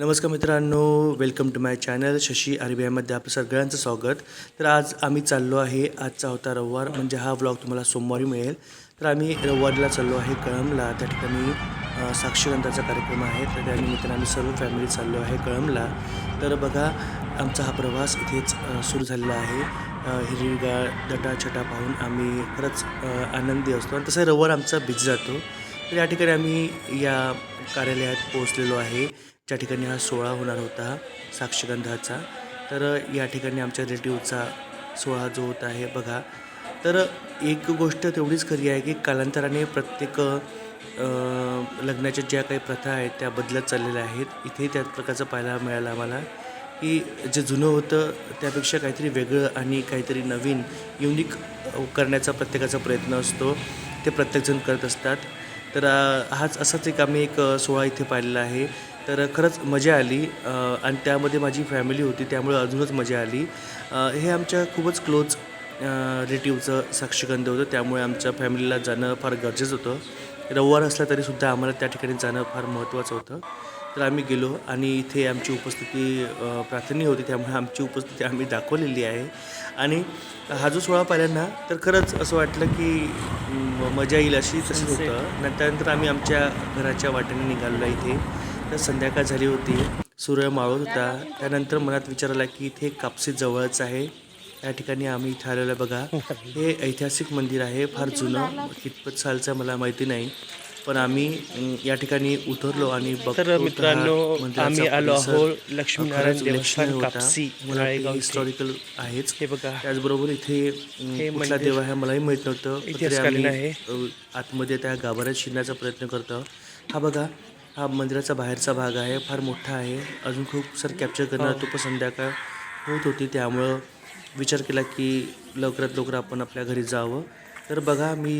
नमस्कार मित्रांनो welcome to my channel Shashi R B आयमध्ये आपलं सगळ्यांचं स्वागत. तर आज आम्ही चाललो आहे आजचा होता रविवार म्हणजे हा व्लॉग तुम्हाला सोमवारी मिळेल. तर आम्ही रविवारीला चाललो आहे कळमला त्या ठिकाणी साक्षीगंधाचा कार्यक्रम आहे. तर त्या निमित्तानं आम्ही सर्व फॅमिली चाललो आहे कळमला तर बघा आमचा हा प्रवास इथेच सुरू झालेला आहे. हिरवीगाळ हिरवीगार दटाछटा पाहून आम्ही खरंच आनंदी असतो. आणि तसं रविवार आमचा बिझी जातो. तर या ठिकाणी आम्ही या कार्यालयात पोहोचलेलो आहे. ज्या ठिकाणी हा सोहळा होणार होता साक्षगंधाचा तर या ठिकाणी आमच्या रिलेटिव्हचा सोहळा जो होता आहे बघा. तर एक गोष्ट तेवढीच खरी आहे की कालांतराने प्रत्येक लग्नाच्या ज्या काही प्रथा आहेत त्या बदलत चाललेल्या आहेत. इथे त्याच प्रकारचं पाहायला मिळालं आम्हाला की जे जुनं होतं त्यापेक्षा काहीतरी वेगळं आणि काहीतरी नवीन युनिक करण्याचा प्रत्येकाचा प्रयत्न असतो. ते प्रत्येकजण करत असतात. तर हाच असाच एक आम्ही एक सोहळा इथे पाहिलेला आहे. तर खरंच मजा आली आणि त्यामध्ये माझी फॅमिली होती त्यामुळे अजूनच मजा आली. हे आमच्या खूपच क्लोज रिलेटिव्हचं साक्षीगंध होतं त्यामुळे आमच्या फॅमिलीला जाणं फार गरजेचं होतं. रविवार असला तरीसुद्धा आम्हाला त्या ठिकाणी जाणं फार महत्त्वाचं होतं. तर आम्ही गेलो आणि इथे आमची उपस्थिती प्रार्थनीय होती त्यामुळे आमची उपस्थिती आम्ही दाखवलेली आहे. आणि हा जो सोहळा पाहिला ना तर खरंच असं वाटलं की मजा येईल अशी तसंच होतं. त्यानंतर आम्ही आमच्या घराच्या वाटेने निघालो इथे. तर संध्याकाळ झाली होती. सूर्य मावळत होता. त्यानंतर मनात विचार आला की इथे कापसी जवळच आहे. या ठिकाणी आम्ही इथे आलेलो बघा. हे ऐतिहासिक मंदिर आहे. फार जुनं. कितपत सालचं मला माहिती नाही. पण आम्ही या ठिकाणी उतरलो आणि तर मित्रांनो आम्ही आलो आहोत लक्ष्मीनारायण देवस्थान. कापसी हिस्टॉरिकल आहेच. हे बघा. त्याचबरोबर इथे कुठला देव आहे मलाही माहीत नव्हतं. आतमध्ये त्या गाभाऱ्यात शिरण्याचा प्रयत्न करतो. हा बघा. हा मंदिराचा बाहेरचा भाग आहे फार मोठा आहे. अजून खूप सर कॅप्चर करणार तो पण संध्याकाळ. होत होती त्यामुळं विचार केला की लवकरात लवकर आपण आपल्या घरी जावं. तर बघा मी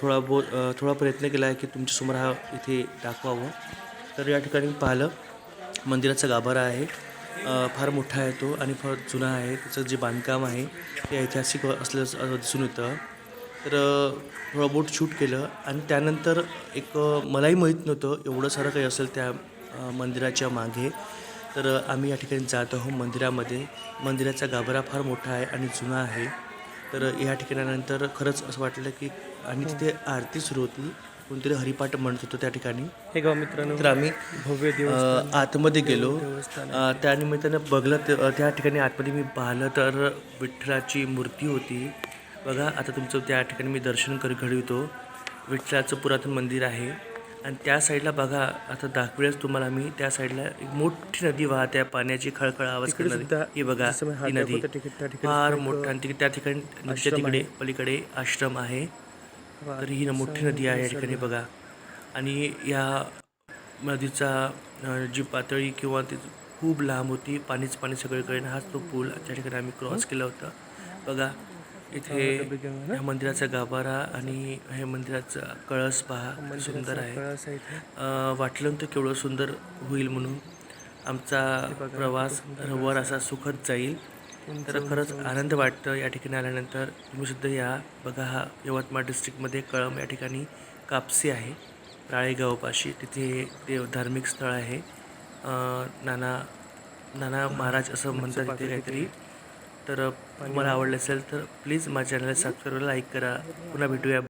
थोडा बो थोडा प्रयत्न केला आहे की तुमच्यासमोर हा इथे दाखवावं. तर या ठिकाणी पाहिलं मंदिराचा गाभारा आहे. फार मोठा आहे तो आणि फार जुना आहे. त्याचं जे बांधकाम आहे ते ऐतिहासिक असल्याचं दिसून येतं. तर थोडं बोट शूट केलं आणि त्यानंतर एक मलाही माहीत नव्हतं एवढं सारं काही असेल त्या मंदिराच्या मागे. तर आम्ही या ठिकाणी जात आहोत मंदिरामध्ये. मंदिराचा गाभारा फार मोठा आहे आणि जुना आहे. तर या ठिकाणानंतर खरंच असं वाटलं की आणि तिथे आरती सुरू होती. कोणतरी हरिपाठ म्हणत होतं त्या ठिकाणी. हे गाव मित्रांनो तर आम्ही भव्य आतमध्ये गेलो. देवस्थान अ, त्या निमित्तानं बघलं त्या ठिकाणी आतमध्ये मी पाहिलं तर विठ्ठलाची मूर्ती होती. बघा आता तुमचं त्या ठिकाणी मी दर्शन कर घडवितो. विठ्ठलाचं पुरातन मंदिर आहे. आणि त्या साईडला बघा आता दाखवेळच तुम्हाला मी त्या साईडला एक मोठी नदी वाहते आहे, पाण्याची खळखळ आवाज करणारी. ही बघा ही नदी. त्या फार मोठा आणि त्या ठिकाणी नदीच्या आश्रम तिकडे. पलीकडे आश्रम आहे. तर ही मोठी नदी आहे या ठिकाणी बघा. आणि या नदीचा जी पातळी किंवा ती खूप लांब होती पाणीच पाणी सगळीकडे हाच तो पूल ज्या ठिकाणी आम्ही क्रॉस केला होता. बघा इथे या मंदिराचा गाभारा आणि हे मंदिराचा कळस पहा सुंदर आहे. वाटलं नव्हतं केवढं सुंदर होईल म्हणून. आमचा प्रवास रविवार असा सुखद जाईल. तर खरंच आनंद वाटतं या ठिकाणी आल्यानंतर. तुम्ही सुद्धा या. बघा हा यवतमाळ डिस्ट्रिक्टमध्ये कळंब या ठिकाणी कापसी आहे. राळेगावपाशी. तिथे देव धार्मिक स्थळ आहे. नाना नाना महाराज असं म्हणतात तिथे काहीतरी. तर तुम्हाला आवडलं असेल तर प्लीज माझ्या चॅनलला सबस्क्राईब लाईक करा. पुन्हा भेटूया.